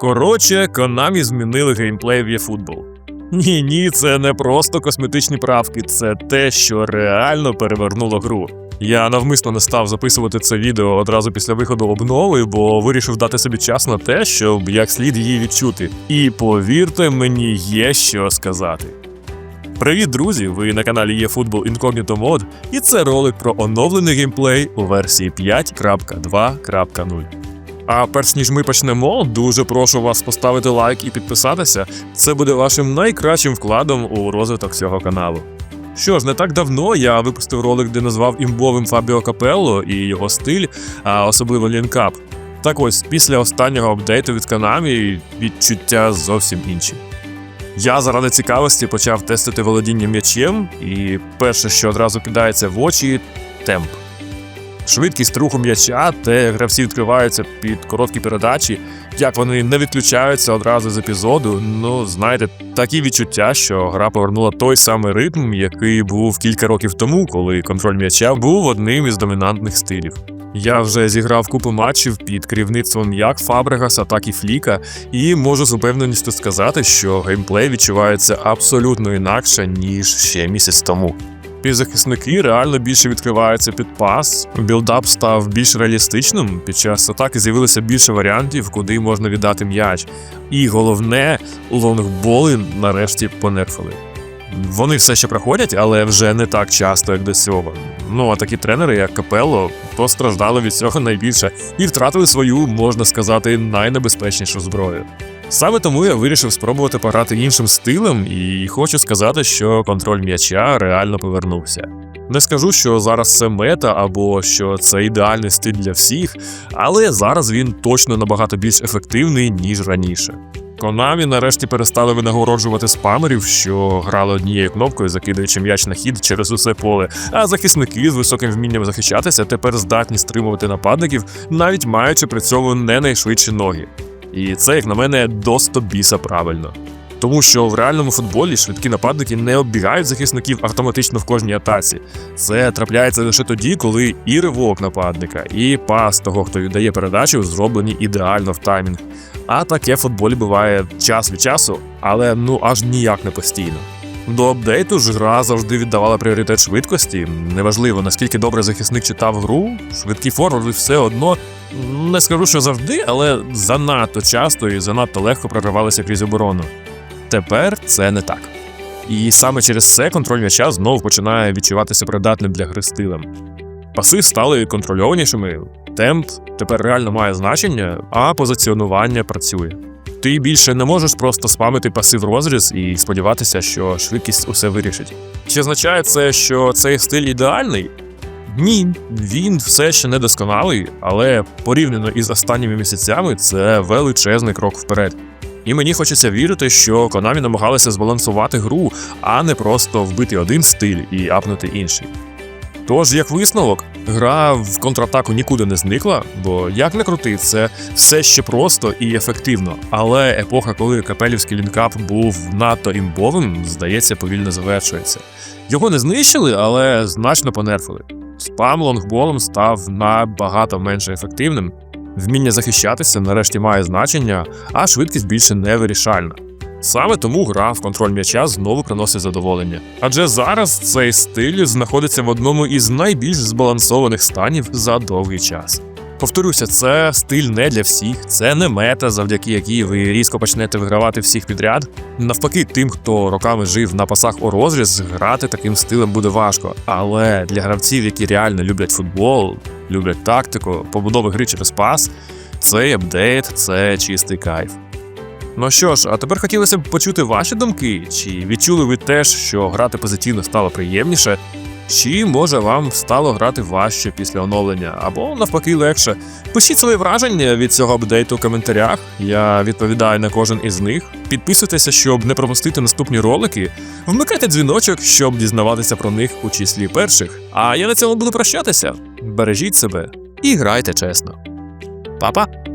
Коротше, Konami змінили геймплей в eFootball. Ні, ні, це не просто косметичні правки, це те, що реально перевернуло гру. Я навмисно не став записувати це відео одразу після виходу обнови, бо вирішив дати собі час на те, щоб як слід її відчути. І повірте, мені є що сказати. Привіт, друзі! Ви на каналі eFootball Incognito Mod, і це ролик про оновлений геймплей у версії 5.2.0. А перш ніж ми почнемо, дуже прошу вас поставити лайк і підписатися. Це буде вашим найкращим вкладом у розвиток цього каналу. Що ж, не так давно я випустив ролик, де назвав імбовим Фабіо Капелло і його стиль, а особливо лінкап. Так ось, після останнього апдейту від Konami відчуття зовсім інші. Я заради цікавості почав тестити володіння м'ячем, і перше, що одразу кидається в очі темп. Швидкість руху м'яча, те, як гравці відкриваються під короткі передачі, як вони не відключаються одразу з епізоду. Ну, знаєте, такі відчуття, що гра повернула той самий ритм, який був кілька років тому, коли контроль м'яча був одним із домінантних стилів. Я вже зіграв купу матчів під керівництвом як Фабрегаса, так і Фліка, і можу з упевненістю сказати, що геймплей відчувається абсолютно інакше, ніж ще місяць тому. Півзахисники реально більше відкриваються під пас, білдап став більш реалістичним. Під час атаки з'явилося більше варіантів, куди можна віддати м'яч. І головне, лонгболи нарешті понерфили. Вони все ще проходять, але вже не так часто, як до цього. Ну а такі тренери, як Капелло, постраждали від цього найбільше і втратили свою, можна сказати, найнебезпечнішу зброю. Саме тому я вирішив спробувати пограти іншим стилем, і хочу сказати, що контроль м'яча реально повернувся. Не скажу, що зараз це мета або що це ідеальний стиль для всіх, але зараз він точно набагато більш ефективний, ніж раніше. Konami нарешті перестали винагороджувати спамерів, що грали однією кнопкою, закидаючи м'яч на хід через усе поле. А захисники з високим вмінням захищатися тепер здатні стримувати нападників, навіть маючи при цьому не найшвидші ноги. І це, як на мене, досто біса правильно. Тому що в реальному футболі швидкі нападники не оббігають захисників автоматично в кожній атаці. Це трапляється лише тоді, коли і ривок нападника, і пас того, хто віддає передачу, зроблені ідеально в таймінг. А таке в футболі буває час від часу, але ну аж ніяк не постійно. До апдейту ж гра завжди віддавала пріоритет швидкості. Неважливо, наскільки добре захисник читав гру, швидкі форварди все одно не скажу, що завжди, але занадто часто і занадто легко проривалися крізь оборону. Тепер це не так. І саме через це контроль м'яча знову починає відчуватися придатним для гри стилем. Паси стали контрольованішими, темп тепер реально має значення, а позиціонування працює. Ти більше не можеш просто спамити паси в розріз і сподіватися, що швидкість усе вирішить. Чи означає це, що цей стиль ідеальний? Ні, він все ще не досконалий, але порівняно із останніми місяцями це величезний крок вперед. І мені хочеться вірити, що Konami намагалися збалансувати гру, а не просто вбити один стиль і апнути інший. Тож, як висновок, гра в контратаку нікуди не зникла, бо як не крути, це все ще просто і ефективно. Але епоха, коли капелівський лінкап був надто імбовим, здається, повільно завершується. Його не знищили, але значно понерфили. Спам лонгболом став набагато менше ефективним. Вміння захищатися нарешті має значення, а швидкість більше не вирішальна. Саме тому гра в контроль м'яча знову приносить задоволення. Адже зараз цей стиль знаходиться в одному із найбільш збалансованих станів за довгий час. Повторюся, це стиль не для всіх, це не мета, завдяки якій ви різко почнете вигравати всіх підряд. Навпаки, тим, хто роками жив на пасах у розріз, грати таким стилем буде важко. Але для гравців, які реально люблять футбол, люблять тактику, побудови гри через пас, цей апдейт це чистий кайф. Ну що ж, а тепер хотілося б почути ваші думки, чи відчули ви теж, що грати позитивно стало приємніше, чи може вам стало грати важче після оновлення, або навпаки легше. Пишіть свої враження від цього апдейту в коментарях. Я відповідаю на кожен із них. Підписуйтеся, щоб не пропустити наступні ролики. Вмикайте дзвіночок, щоб дізнаватися про них у числі перших. А я на цьому буду прощатися. Бережіть себе і грайте чесно. Па-па!